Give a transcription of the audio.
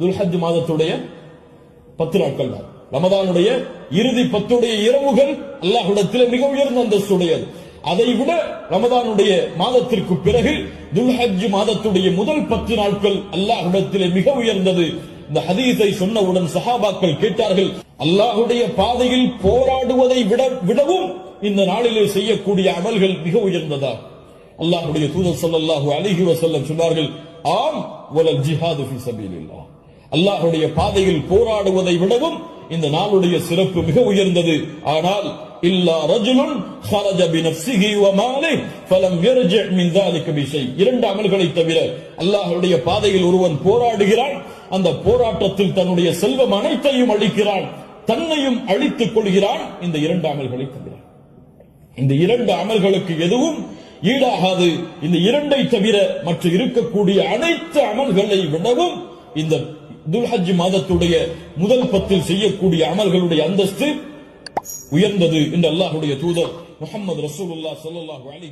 துல்ஹஜ் மாதத்துடைய பத்து நாட்கள் தான். ரமதானுடைய இறுதி பத்துடைய இரவுகள் அல்லாஹ்விடத்தில் மிக உயர்ந்த அந்தஸ்துடையது. அதை விட ரமதானுடைய மாதத்திற்கு பிறகு துல்ஹஜ் மாதத்துடைய முதல் பத்து நாட்கள் அல்லாஹ்விடத்திலே மிக உயர்ந்தது. இந்த ஹதீஸை சொன்னவுடன் சஹாபாக்கள் கேட்டார்கள் அல்லாஹ்வுடைய பாதையில் போராடுவதை விட விடவும் இந்த நாளிலே செய்யக்கூடிய அமல்கள் மிக உயர்ந்ததா? அல்லாஹுடைய தூதர் சொல்லு அலைஹி வசல்லம் சொன்னார்கள் ஆம் ஜிஹாது ஃபி சபீலில்லாஹ். அல்லாஹ்வுடைய பாதையில் போராடுவதை விடவும் இந்த நாளுடைய சிறப்பு மிக உயர்ந்தது ஆனால் இல்லா ரஜுலுன் خرج بنفسه وماله فلم يرجع من ذلك بشيء இரண்டு அமல்களை தவிர அல்லாஹ்வுடைய பாதையில் ஒருவன் போராடுகிறான் அந்த போராட்டத்தில் தன்னுடைய செல்வம் அனைத்தையும் அளிக்கிறான் தன்னையும் அழித்துக் கொள்கிறான் இந்த இரண்டு அமல்களை தவிர இந்த இரண்டு அமல்களுக்கு எதுவும் ஈடாகாது இந்த இரண்டை தவிர மற்ற இருக்கக்கூடிய அனைத்து அமல்களை விடவும் இந்த துல்ஹஜ் மாதத்துடைய முதல் பத்தில் செய்யக்கூடிய அமல்களுடைய அந்தஸ்து உயர்ந்தது என்று அல்லாஹுடைய தூதர் முகமது ரசூலுல்லாஹ் ஸல்லல்லாஹு அலி